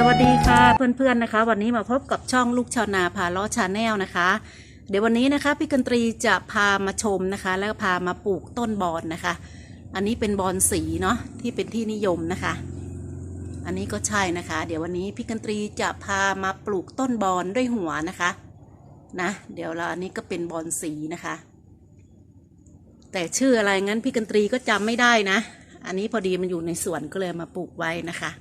สวัสดีค่ะเพื่อนๆนะคะ วันนี้มาพบกับช่องลูกชาวนาพาล้อชาแนลนะคะ เดี๋ยววันนี้นะคะพี่กันตรีจะพามาชมนะคะ แล้วก็พามาปลูกต้นบอนนะคะ อันนี้เป็นบอนสีเนาะที่เป็นที่นิยมนะคะ อันนี้ก็ใช่นะคะ เดี๋ยววันนี้พี่กันตรีจะพามาปลูกต้นบอนด้วยหัวนะคะนะเดี๋ยวเราอันนี้ก็เป็นบอนสีนะคะ แต่ชื่ออะไรงั้นพี่กันตรีก็จำไม่ได้นะ อันนี้พอดีมันอยู่ในสวนก็เลยมาปลูกไว้นะคะ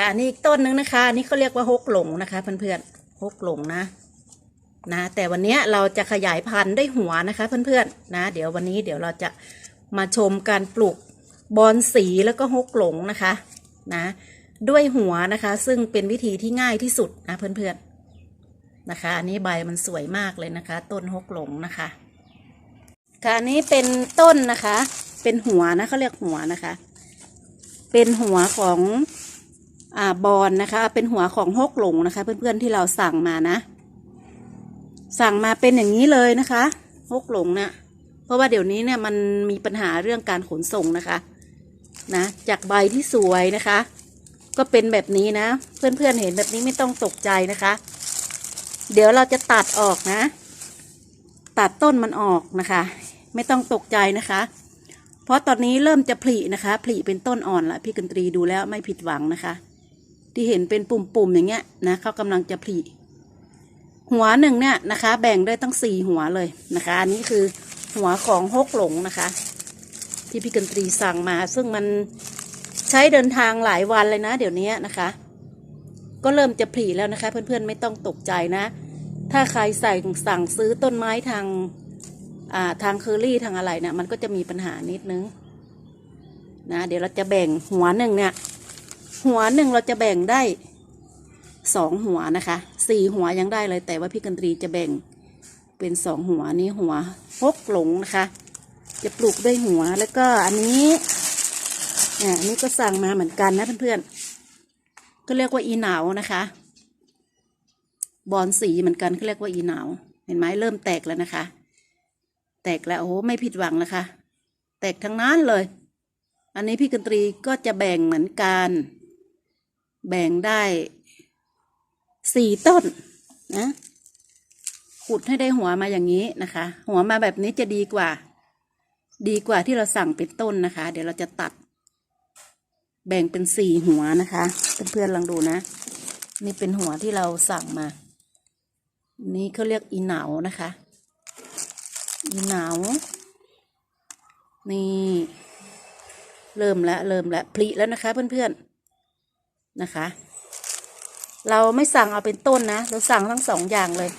ค่ะ นี่อีกต้นนึงนะคะนนี้เขาเรียกว่าฮกหลงนะคะ เพื่อนๆฮกหลงนะ นะ แต่วันนี้เราจะขยายพันธุ์ด้วยหัวนะคะ เพื่อนๆนะ เดี๋ยววันนี้เดี๋ยวเราจะมาชมการปลูกบอนสีแล้วก็ฮกหลงนะคะ นะ ด้วยหัวนะคะ ซึ่งเป็นวิธีที่ง่ายที่สุดนะเพื่อนๆนะคะ อันนี้ใบมันสวยมากเลยนะคะ ต้นฮกหลงนะคะ ค่ะอันนี้เป็นต้นนะคะ เป็นหัวนะเขาเรียกหัวนะคะ เป็นหัวของ อ่าบอนนะคะ เป็นหัวของฮกหลงนะคะ เพื่อนๆที่เราสั่งมานะ สั่งมาเป็นอย่างนี้เลยนะคะฮกหลงเนะี่ยเพราะว่าเดี๋ยวนี้เนี่ยมันมีปัญหาเรื่องการขนส่งนะคะ นะ จากใบที่สวยนะคะ ก็เป็นแบบนี้นะ เพื่อนๆเห็นแบบนี้ไม่ต้องตกใจนะคะ เดี๋ยวเราจะตัดออกนะ ตัดต้นมันออกนะคะ ไม่ต้องตกใจนะคะ เพราะตอนนี้เริ่มจะผลินะคะผลิเป็นต้นอ่อนละพี่กันตรีดูแล้วไม่ผิดหวังนะคะ ที่เห็นเป็นปุ่มๆอย่างเงี้ยนะเขากำลังจะผลิหัวหนึ่งเนี่ยนะคะ แบ่งได้ตั้งสี่หัวเลยนะคะอันนี้คือหัวของฮกหลงนะคะ ที่พี่กันตรีสั่งมา ซึ่งมันใช้เดินทางหลายวันเลยนะ เดี๋ยวนี้นะคะ ก็เริ่มจะผลิแล้วนะคะ เพื่อนๆไม่ต้องตกใจนะ ถ้าใครใส่สั่งซื้อต้นไม้ทางอ่าทางเคอรี่ทางอะไรเนี่ยมันก็จะมีปัญหานิดนึงนะเดี๋ยวเราจะแบ่งหัวหนึ่งเนี่ย หัวหนึ่งเราจะแบ่งได้สองหัวนะคะสี่หัวยังได้เลยแต่ว่าพี่กันตรีจะแบ่งเป็นสองหัวนี้หัวฮกหลงนะคะ จะปลูกด้วยหัวแล้วก็อันนี้เนี่ยอันนี้ก็สั่งมาเหมือนกันนะเพื่อนๆก็เรียกว่าอีหนาวนะคะบอนสีเหมือนกันเขาเรียกว่าอีหนาวเห็นไหมเริ่มแตกแล้วนะคะ แตกแล้วโอ้โหไม่ผิดหวังนะคะ แตกทั้งนั้นเลย อันนี้พี่กันตรีก็จะแบ่งเหมือนกัน แบ่งได้สี่ต้นนะขุดให้ได้หัวมาอย่างนี้นะคะ หัวมาแบบนี้จะดีกว่า ดีกว่าที่เราสั่งเป็นต้นนะคะ เดี๋ยวเราจะตัด แบ่งเป็นสี่หัวนะคะเพื่อนๆลองดูนะ นี่เป็นหัวที่เราสั่งมา นี่เขาเรียกอีเหนานะคะ อีเหนานี่เริ่มแล้วเริ่มแล้วผลิแล้วนะคะ เพื่อนๆ นะคะ เราไม่สั่งเอาเป็นต้นนะ เราสั่งทั้งสองอย่างเลย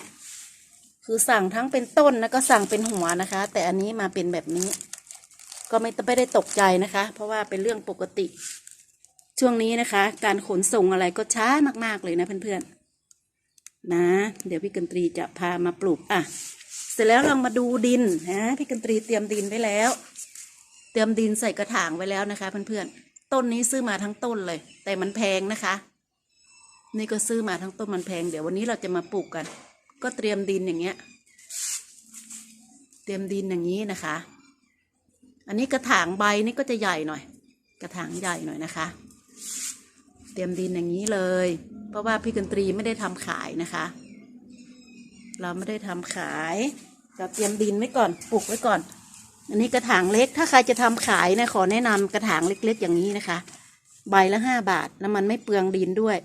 คือสั่งทั้งเป็นต้นแล้วก็สั่งเป็นหัวนะคะ แต่อันนี้มาเป็นแบบนี้ ก็ไม่ไม่ได้ตกใจนะคะ เพราะว่าเป็นเรื่องปกติ ช่วงนี้นะคะ การขนส่งอะไรก็ช้ามากๆเลยนะเพื่อนๆนะ เดี๋ยวพี่กันตรีจะพามาปลูกอะเสร็จแล้วลองมาดูดินนะพี่กันตรีเตรียมดินไว้แล้ว เตรียมดินใส่กระถางไว้แล้วนะคะเพื่อนๆ ต้นนี้ซื้อมาทั้งต้นเลย แต่มันแพงนะคะ นี่ก็ซื้อมาทั้งต้นมันแพง เดี๋ยววันนี้เราจะมาปลูกกัน ก็เตรียมดินอย่างเงี้ย เตรียมดินอย่างนี้นะคะ อันนี้กระถางใบนี่ก็จะใหญ่หน่อย กระถางใหญ่หน่อยนะคะ เตรียมดินอย่างนี้เลย เพราะว่าพี่กันตรีไม่ได้ทำขายนะคะ เราไม่ได้ทำขาย เราเตรียมดินไว้ก่อน ปลูกไว้ก่อน อันนี้กระถางเล็กถ้าใครจะทำขายนะขอแนะนำกระถางเล็ก ๆ อย่างนี้นะคะ ใบละห้าบาทแล้วมันไม่เปลืองดินด้วย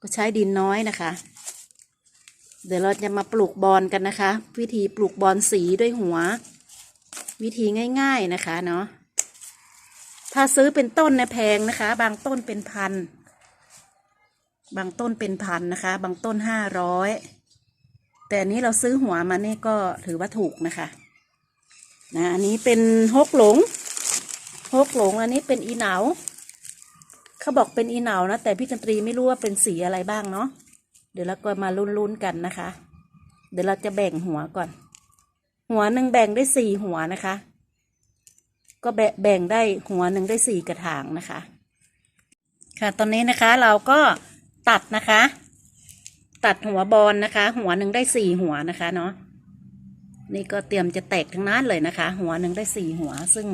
ก็ใช้ดินน้อยนะคะ เดี๋ยวเราจะมาปลูกบอนกันนะคะ วิธีปลูกบอนสีด้วยหัว วิธีง่าย ๆนะคะเนาะถ้าซื้อเป็นต้นเนี่ยแพงนะคะ บางต้นเป็นพันบางต้นเป็นพันนะคะ บางต้นห้าร้อยแต่อันนี้เราซื้อหัวมาเนี่ก็ถือว่าถูกนะคะ นะอันนี้เป็นฮกหลงฮกหลงอันนี้เป็นอีเหนาเขาบอกเป็นอีเหนานะแต่พี่กันตรีไม่รู้ว่าเป็นสีอะไรบ้างเนาะเดี๋ยวเราก็มาลุ้นๆกันนะคะ เดี๋ยวเราจะแบ่งหัวก่อน หัวหนึ่งแบ่งได้สี่หัวนะคะ ก็แบแบ่งได้หัวหนึ่งได้สี่กระถางนะคะ ค่ะตอนนี้นะคะเราก็ตัดนะคะ ตัดหัวบอลนะคะ หัวหนึ่งได้สี่หัวนะคะเนาะ นี่ก็เตรียมจะแตกทั้งนั้นเลยนะคะ หัวหนึ่งได้สี่หัว ซึ่ง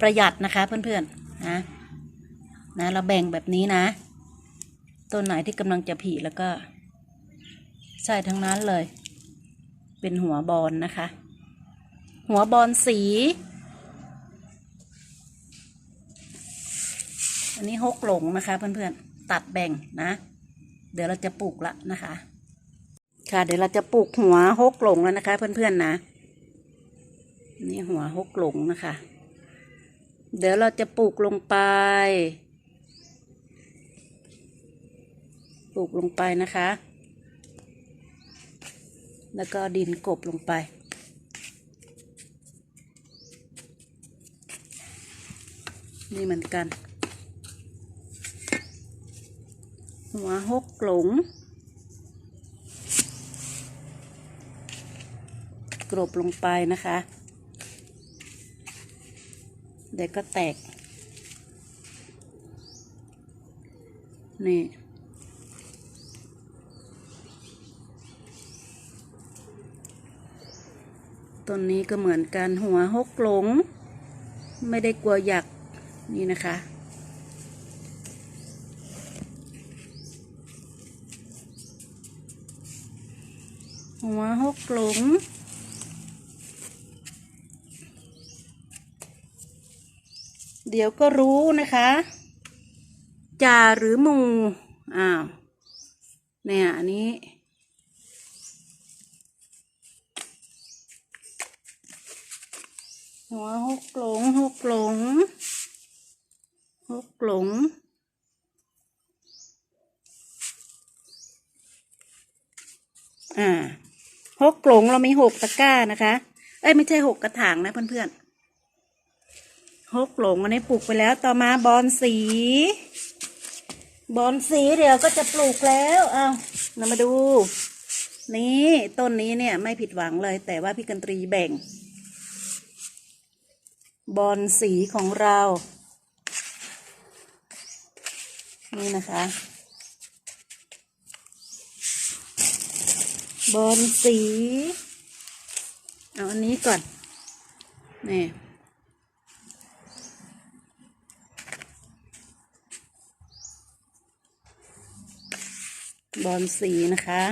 ประหยัดนะคะเพื่อนๆนะนะเราแบ่งแบบนี้นะ ต้นไหนที่กำลังจะผลิแล้วก็ ใช่ทั้งนั้นเลย เป็นหัวบอลนะคะ หัวบอลสี อันนี้หกหลงนะคะเพื่อนๆตัดแบ่งนะ เดี๋ยวเราจะปลูกละนะคะ ค่ะ เดี๋ยวเราจะปลูกหัวหกหลงแล้วนะคะ เพื่อนๆนะนี่หัวหกหลงนะคะ เดี๋ยวเราจะปลูกลงไป ปลูกลงไปนะคะ แล้วก็ดินกบลงไปนี่เหมือนกัน หัวหกหลง กรบลงไปนะคะ เดี๋ยวก็แตก นี่ต้นนี้ก็เหมือนกันหัวหกหลง ไม่ได้กลัวหยักนี่นะคะ หัวหกหลง เดี๋ยวก็รู้นะคะจ่าหรือมูอ้าวเนี่ยอันนี้ หัวหกหลงหกหลงหกหลงอ่าหกหลงเรามีหกตะกร้านะคะ เอ้ยไม่ใช่หกกระถางนะเพื่อนๆ หกหลงอันนี้ปลูกไปแล้วต่อมาบอนสี บอนสีเดี๋ยวก็จะปลูกแล้วเอาเรามาดู นี่ต้นนี้เนี่ยไม่ผิดหวังเลย แต่ว่าพี่กันตรีแบ่ง บอลสีของเรา นี่นะคะ บอลสี เอาอันนี้ก่อน นี่ บอลสีนะคะ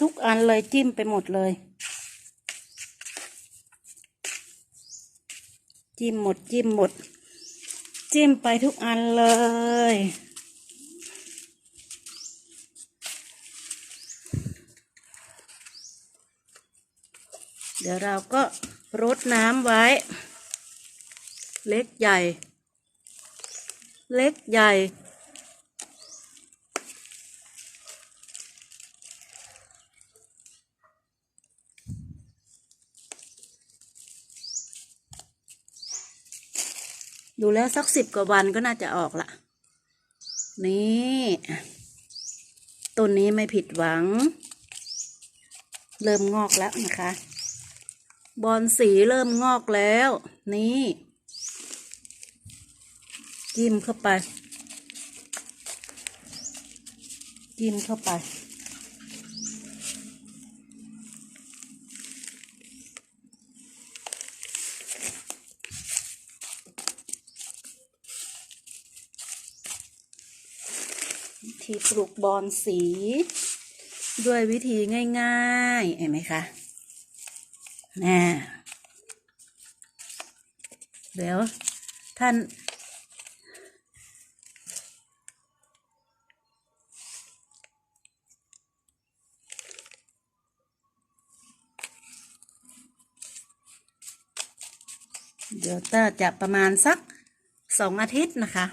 ทุกอันเลยจิ้มไปหมดเลย จิ้มหมดจิ้มหมด จิ้มไปทุกอันเลย เดี๋ยวเราก็รดน้ำไว้ เล็กใหญ่ เล็กใหญ่ดูแล้วสักสิบกว่าวันก็น่าจะออกละ นี่ต้นนี้ไม่ผิดหวัง เริ่มงอกแล้วนะคะ บอลสีเริ่มงอกแล้ว นี่จิ้มเข้าไปจิ้มเข้าไป วิธีปลูกบอนสี ด้วยวิธีง่ายๆ เห็นไหมคะ น่เดี๋ยวท่าน เดี๋ยวต้าจะประมาณสักสองอาทิตย์นะคะ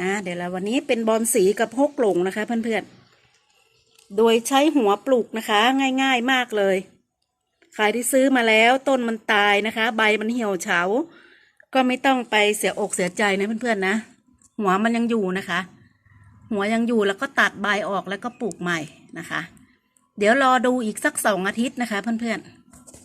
นะ เดี๋ยวเราวันนี้เป็นบอลสีกับฮกหลงนะคะเพื่อนๆ โดยใช้หัวปลูกนะคะ ง่ายๆมากเลย ใครที่ซื้อมาแล้วต้นมันตายนะคะ ใบมันเหี่ยวเฉา ก็ไม่ต้องไปเสียอกเสียใจนะเพื่อนๆนะ หัวมันยังอยู่นะคะ หัวยังอยู่แล้วก็ตัดใบออกแล้วก็ปลูกใหม่นะคะ เดี๋ยวรอดูอีกสักสองอาทิตย์นะคะเพื่อนๆ